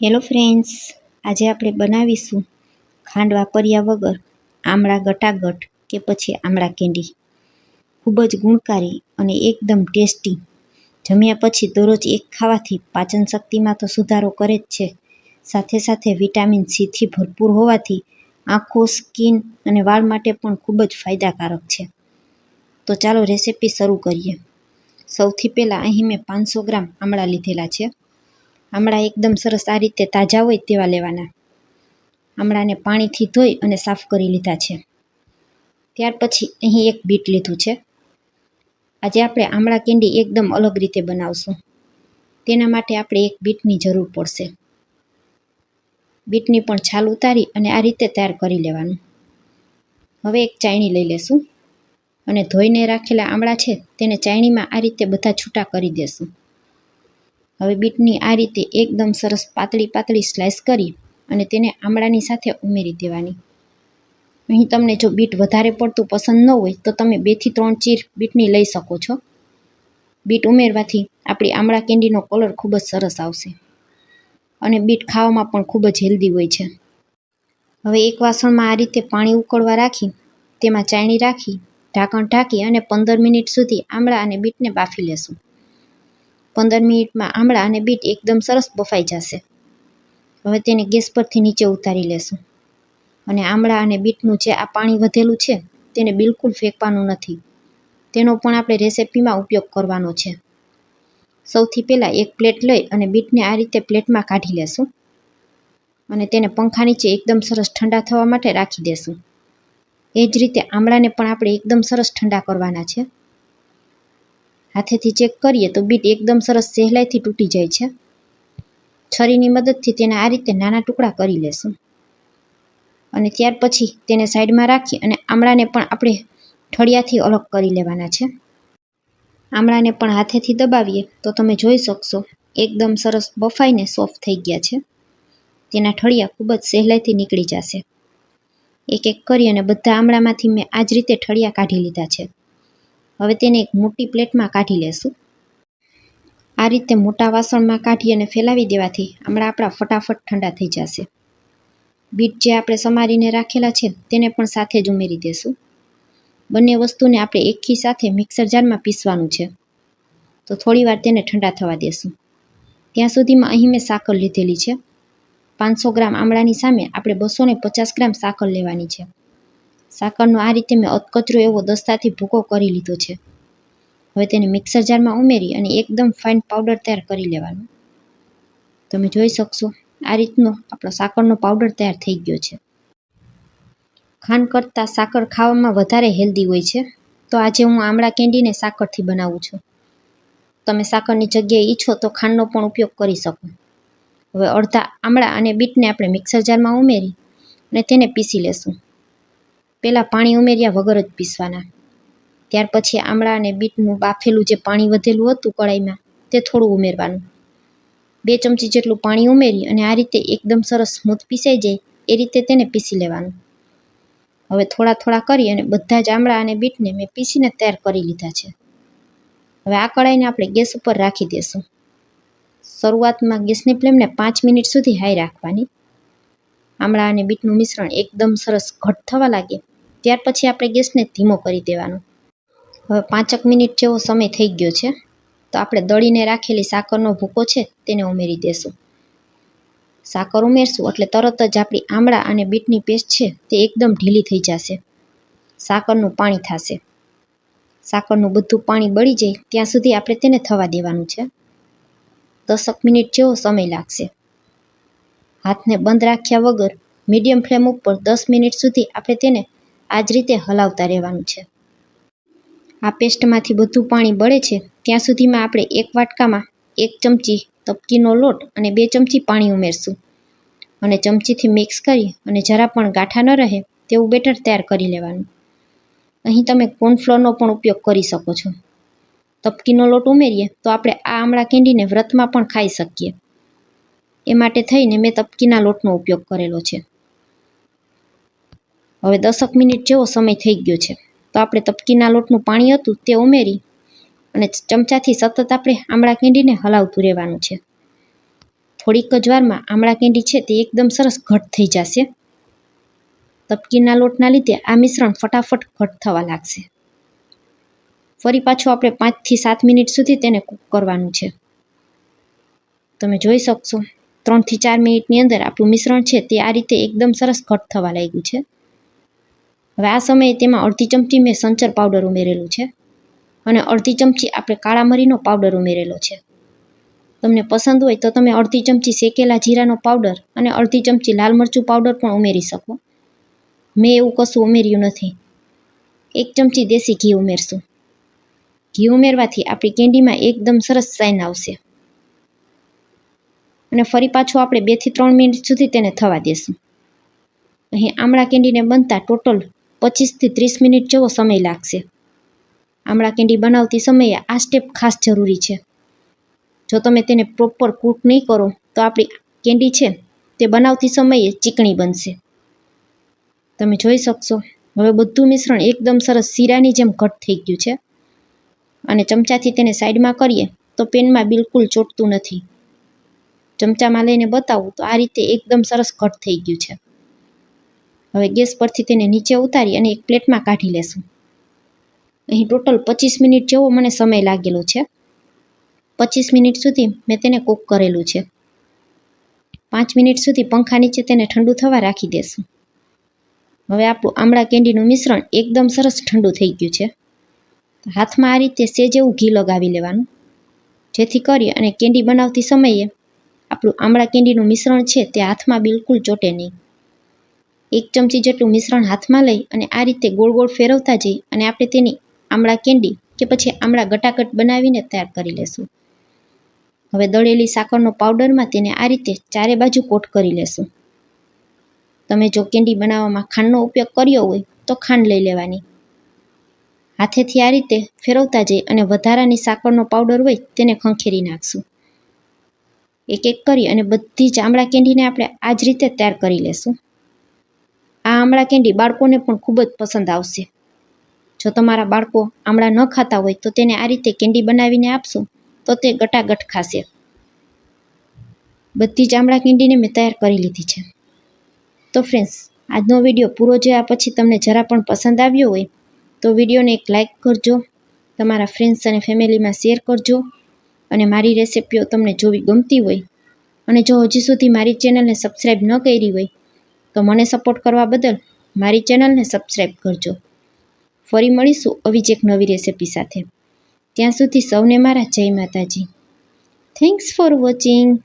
Hello friends આજે આપણે બનાવીશું ખાંડ વાપર્યા વગર આમળા ગટાગટ કે પછી આમળા કેન્ડી ખૂબ જ ગુણકારી અને એકદમ ટેસ્ટી. જમ્યા પછી દરરોજ એક ખાવાથી પાચન શક્તિમાં તો સુધારો કરે જ છે. સાથે સાથે વિટામિન સીથી ભરપૂર હોવાથી આંખો, સ્કિન અને વાળ માટે પણ ખૂબ જ ફાયદાકારક છે. તો ચાલો રેસીપી શરૂ કરીએ. સૌથી પહેલાં અહીં મેં પાંચસો ગ્રામ આમળા લીધેલા છે. આમળા એકદમ સરસ આ રીતે તાજા હોય તેવા લેવાના. આમળાને પાણીથી ધોઈ અને સાફ કરી લીધા છે. ત્યાર પછી અહીં એક બીટ લીધું છે. આજે આપણે આમળા કેન્ડી એકદમ અલગ રીતે બનાવશું. તેના માટે આપણે એક બીટની જરૂર પડશે. બીટની પણ છાલ ઉતારી અને આ રીતે તૈયાર કરી લેવાનું. હવે એક ચાયણી લઈ લેશું અને ધોઈને રાખેલા આમળા છે તેને ચાયણીમાં આ રીતે બધા છૂટા કરી દેશું. હવે બીટની આ રીતે એકદમ સરસ પાતળી પાતળી સ્લાઇસ કરી અને તેને આમળાની સાથે ઉમેરી દેવાની. અહીં તમને જો બીટ વધારે પડતું પસંદ ન હોય તો તમે બેથી ત્રણ ચીર બીટની લઈ શકો છો. બીટ ઉમેરવાથી આપણી આમળા કેન્ડીનો કલર ખૂબ જ સરસ આવશે અને બીટ ખાવામાં પણ ખૂબ જ હેલ્ધી હોય છે. હવે એક વાસણમાં આ રીતે પાણી ઉકળવા રાખી, તેમાં ચાયણી રાખી, ઢાંકણ ઢાંકી અને પંદર મિનિટ સુધી આમળા અને બીટને બાફી લેશું. પંદર મિનિટમાં આમળા અને બીટ એકદમ સરસ બફાઈ જશે. હવે તેને ગેસ પરથી નીચે ઉતારી લેશું. અને આમળા અને બીટનું જે આ પાણી વધેલું છે, તેને બિલકુલ ફેંકવાનું નથી. તેનો પણ આપણે રેસિપીમાં ઉપયોગ કરવાનો છે. સૌથી પહેલાં એક પ્લેટ લઈ અને બીટને આ રીતે પ્લેટમાં કાઢી લેશું. અને તેને પંખા નીચે એકદમ સરસ ઠંડા થવા માટે રાખી દેશું. એ જ રીતે આમળાને પણ આપણે એકદમ સરસ ઠંડા કરવાના છે. હાથેથી ચેક કરીએ તો બીટ એકદમ સરસ સહેલાઈથી તૂટી જાય છે. છરીની મદદથી તેને આ રીતે નાના ટુકડા કરી લેશું. અને ત્યાર પછી તેને સાઈડમાં રાખી અને આમળાને પણ આપણે ઠળિયાથી અલગ કરી લેવાના છે. આમળાને પણ હાથેથી દબાવીએ તો તમે જોઈ શકશો, એકદમ સરસ બફાઈને સોફ્ટ થઈ ગયા છે. તેના ઠળિયા ખૂબ જ સહેલાઈથી નીકળી જશે. એક એક કરી અને બધા આમળામાંથી મેં આ જ રીતે ઠળિયા કાઢી લીધા છે. હવે તેને એક મોટી પ્લેટમાં કાઢી લેશું. આ રીતે મોટા વાસણમાં કાઢી અને ફેલાવી દેવાથી આમળા આપણા ફટાફટ ઠંડા થઈ જશે. બીટ જે આપણે સમારીને રાખેલા છે તેને પણ સાથે જ ઉમેરી દેશું. બંને વસ્તુને આપણે એકી સાથે મિક્સર જારમાં પીસવાનું છે. તો થોડીવાર તેને ઠંડા થવા દેશું. ત્યાં સુધીમાં અહીં મેં સાકર લીધેલી છે. પાંચસો ગ્રામ આમળાની સામે આપણે બસો પચાસ ગ્રામ સાકર લેવાની છે. સાકરનો આ રીતે મેં અધકચરો એવો દસ્તાથી ભૂકો કરી લીધો છે. હવે તેને મિક્સર જારમાં ઉમેરી અને એકદમ ફાઇન પાવડર તૈયાર કરી લેવાનો. તમે જોઈ શકશો, આ રીતનો આપણો સાકરનો પાવડર તૈયાર થઈ ગયો છે. ખાંડ કરતાં સાકર ખાવામાં વધારે હેલ્ધી હોય છે. તો આજે હું આમળા કેન્ડીને સાકરથી બનાવું છું. તમે સાકરની જગ્યાએ ઈચ્છો તો ખાંડનો પણ ઉપયોગ કરી શકો. હવે અડધા આમળા અને બીટને આપણે મિક્સર જારમાં ઉમેરી અને તેને પીસી લેશું. પહેલાં પાણી ઉમેર્યા વગર જ પીસવાના. ત્યાર પછી આમળા અને બીટનું બાફેલું જે પાણી વધેલું હતું કડાઈમાં, તે થોડું ઉમેરવાનું. બે ચમચી જેટલું પાણી ઉમેરી અને આ રીતે એકદમ સરસ સ્મૂથ પીસાઈ જાય, એ રીતે તેને પીસી લેવાનું. હવે થોડા થોડા કરી અને બધા જ આમળા અને બીટને મેં પીસીને તૈયાર કરી લીધા છે. હવે આ કડાઈને આપણે ગેસ ઉપર રાખી દઈશું શરૂઆતમાં ગેસની ફ્લેમને પાંચ મિનિટ સુધી હાઈ રાખવાની. આમળા અને બીટનું મિશ્રણ એકદમ સરસ ઘટ થવા લાગે ત્યાર પછી આપણે ગેસને ધીમો કરી દેવાનો. હવે પાંચક મિનિટ જેવો સમય થઈ ગયો છે, તો આપણે દળીને રાખેલી સાકરનો ભૂકો છે તેને ઉમેરી દેશું. સાકર ઉમેરશું એટલે તરત જ આપણી આમળા અને બીટની પેસ્ટ છે તે એકદમ ઢીલી થઈ જશે. સાકરનું પાણી થશે. સાકરનું બધું પાણી બળી જાય ત્યાં સુધી આપણે તેને થવા દેવાનું છે. દસક મિનિટ જેવો સમય લાગશે. હાથને બંધ રાખ્યા વગર મીડિયમ ફ્લેમ ઉપર દસ મિનિટ સુધી આપણે તેને આ જ રીતે હલાવતા રહેવાનું છે. આ પેસ્ટમાંથી બધું પાણી બળે છે, ત્યાં સુધીમાં આપણે એક વાટકામાં એક ચમચી તપકીનો લોટ અને બે ચમચી પાણી ઉમેરશું. અને ચમચીથી મિક્સ કરી અને જરા પણ ગાંઠા ન રહે તેવું બેટર તૈયાર કરી લેવાનું. અહીં તમે કોર્નફ્લોરનો પણ ઉપયોગ કરી શકો છો. તપકીનો લોટ ઉમેરીએ તો આપણે આ આમળા કેન્ડીને વ્રતમાં પણ ખાઈ શકીએ. એ માટે થઈને મેં તપકીના લોટનો ઉપયોગ કરેલો છે. હવે દસક મિનિટ જેવો સમય થઈ ગયો છે. તો આપણે તપકીના લોટનું પાણી હતું તે ઉમેરી અને ચમચાથી સતત આપણે આમળા કેન્ડીને હલાવતું રહેવાનું છે. થોડીક જ વારમાં આમળા કેન્ડી છે તે એકદમ સરસ ઘટ થઈ જશે. તપકીના લોટના લીધે આ મિશ્રણ ફટાફટ ઘટ થવા લાગશે. ફરી પાછું આપણે પાંચથી સાત મિનિટ સુધી તેને કૂક કરવાનું છે. તમે જોઈ શકશો, ત્રણથી ચાર મિનિટની અંદર આપણું મિશ્રણ છે તે આ રીતે એકદમ સરસ ઘટ થવા લાગ્યું છે. હવે આ સમયે તેમાં અડધી ચમચી મેં સંચર પાવડર ઉમેરેલું છે અને અડધી ચમચી આપણે કાળા મરીનો પાવડર ઉમેરેલો છે. તમને પસંદ હોય તો તમે અડધી ચમચી શેકેલા જીરાનો પાવડર અને અડધી ચમચી લાલ મરચું પાવડર પણ ઉમેરી શકો. મેં એવું કશું ઉમેર્યું નથી. એક ચમચી દેશી ઘી ઉમેરશું. ઘી ઉમેરવાથી આપણી કેન્ડીમાં એકદમ સરસ સાઇન આવશે. અને ફરી પાછું આપણે બેથી ત્રણ મિનિટ સુધી તેને થવા દેશું. અહીં આમળા કેન્ડીને બનતા ટોટલ પચીસથી ત્રીસ મિનિટ જેવો સમય લાગશે. આમળા કેન્ડી બનાવતી સમયે આ સ્ટેપ ખાસ જરૂરી છે. જો તમે તેને પ્રોપર કૂક નહીં કરો, તો આપણી કેન્ડી છે તે બનાવતી સમયે ચીકણી બનશે. તમે જોઈ શકશો, હવે બધું મિશ્રણ એકદમ સરસ શીરાની જેમ ઘટ થઈ ગયું છે. અને ચમચાથી તેને સાઈડમાં કરીએ, તો પેનમાં બિલકુલ ચોટતું નથી. ચમચામાં લઈને બતાવું તો આ રીતે એકદમ સરસ ઘટ થઈ ગયું છે. હવે ગેસ પરથી તેને નીચે ઉતારી અને એક પ્લેટમાં કાઢી લેશું. અહીં ટોટલ પચીસ મિનિટ જેવો મને સમય લાગેલો છે. પચીસ મિનિટ સુધી મેં તેને કૂક કરેલું છે. પાંચ મિનિટ સુધી પંખા નીચે તેને ઠંડુ થવા રાખી દેશું. હવે આપણું આમળા કેન્ડીનું મિશ્રણ એકદમ સરસ ઠંડુ થઈ ગયું છે. હાથમાં આ રીતે સેજ એવું ઘી લગાવી લેવાનું. જેથી કરી અને કેન્ડી બનાવતી સમયે આપણું આમળા કેન્ડીનું મિશ્રણ છે તે હાથમાં બિલકુલ ચોટે નહીં. એક ચમચી જેટલું મિશ્રણ હાથમાં લઈ અને આ રીતે ગોળ ગોળ ફેરવતા જઈ અને આપણે તેની આમળા કેન્ડી કે પછી આમળા ગટાગટ બનાવીને તૈયાર કરી લેશું. હવે દળેલી સાકરનો પાવડરમાં તેને આ રીતે ચારે બાજુ કોટ કરી લેશું. તમે જો કેન્ડી બનાવવામાં ખાંડનો ઉપયોગ કર્યો હોય તો ખાંડ લઈ લેવાની. હાથેથી આ રીતે ફેરવતા જઈ અને વધારાની સાકરનો પાવડર હોય તેને ખંખેરી નાખશું. એક એક કરી અને બધી જ આમળા કેન્ડીને આપણે આ જ રીતે તૈયાર કરી લેશું. આમળા કેન્ડી બાળકોને પણ ખૂબ જ પસંદ આવશે. જો તમારા બાળકો આમળા ન ખાતા હોય, તો તેને આ રીતે કેન્ડી બનાવીને આપશો, તો તે ગટાગટ ખાશે. બધી જ આમળા કેન્ડીને મેં તૈયાર કરી લીધી છે. તો ફ્રેન્ડ્સ આજનો વીડિયો પૂરો જોયા પછી તમને જરા પણ પસંદ આવ્યો હોય, તો વિડીયોને એક લાઇક કરજો, તમારા ફ્રેન્ડ્સ અને ફેમિલીમાં શેર કરજો, અને મારી રેસિપીઓ તમને જોવી ગમતી હોય, અને જો હજી સુધી મારી ચેનલને સબસ્ક્રાઈબ ન કરી હોય તો મને સપોર્ટ કરવા બદલ મારી ચેનલને સબસ્ક્રાઈબ કરજો. ફરી મળીશું આવી જ એક નવી રેસિપી સાથે. ત્યાં સુધી સૌને મારા જય માતાજી. Thanks for watching